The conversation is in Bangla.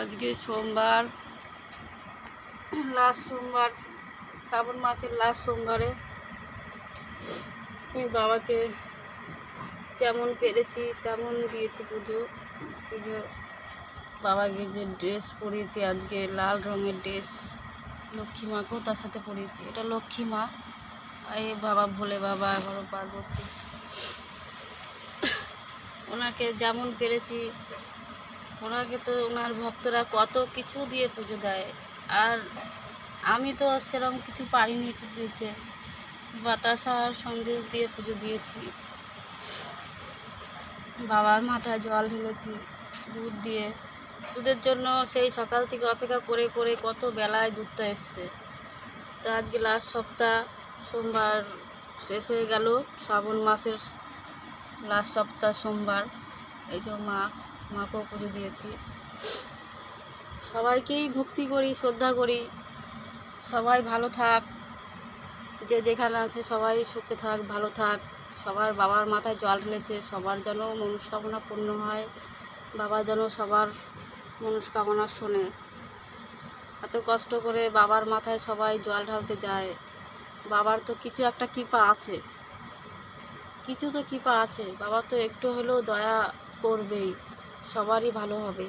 আজকে সোমবার। লাস্ট সোমবার, শ্রাবণ মাসের লাস্ট সোমবারে বাবাকে যেমন পেরেছি, তেমন দিয়েছি পুজো। পুজো বাবাকে যে ড্রেস পরিয়েছি আজকে, লাল রঙের ড্রেস লক্ষ্মী মাকেও তার সাথে পরিয়েছি। এটা লক্ষ্মী মা। এই বাবা, ভোলে বাবা এবারও পার্বতী। ওনাকে যেমন পেরেছি ওনাকে তো ওনার ভক্তরা কত কিছু দিয়ে পুজো দেয়। আর আমি তো সেরকম কিছু পারিনি পুজো দিতে। বাতাসা আর সন্দেশ দিয়ে পুজো দিয়েছি। বাবার মাথায় জল ঢেলেছি দুধ দিয়ে। দুধের জন্য সেই সকাল থেকে অপেক্ষা করে করে কত বেলায় দুধটা এসছে। তো আজকে লাস্ট সপ্তাহ, সোমবার শেষ হয়ে গেল। শ্রাবণ মাসের লাস্ট সপ্তাহ সোমবার। এই যে মা মাকেও পুজো দিয়েছি। সবাইকেই ভক্তি করি, শ্রদ্ধা করি। সবাই ভালো থাক। যে যেখানে আছে সবাই সুখে থাক, ভালো থাক। সবার বাবার মাথায় জল ঢেলেছে, সবার যেন মনস্কামনা পূর্ণ হয়, বাবা যেন সবার মনস্কামনা শোনে। এত কষ্ট করে বাবার মাথায় সবাই জল ঢালতে যায়। বাবার তো কিছু একটা কৃপা আছে। কিছু তো কৃপা আছে। বাবা তো একটু হলেও দয়া করবেই। সবারই ভালো হবে।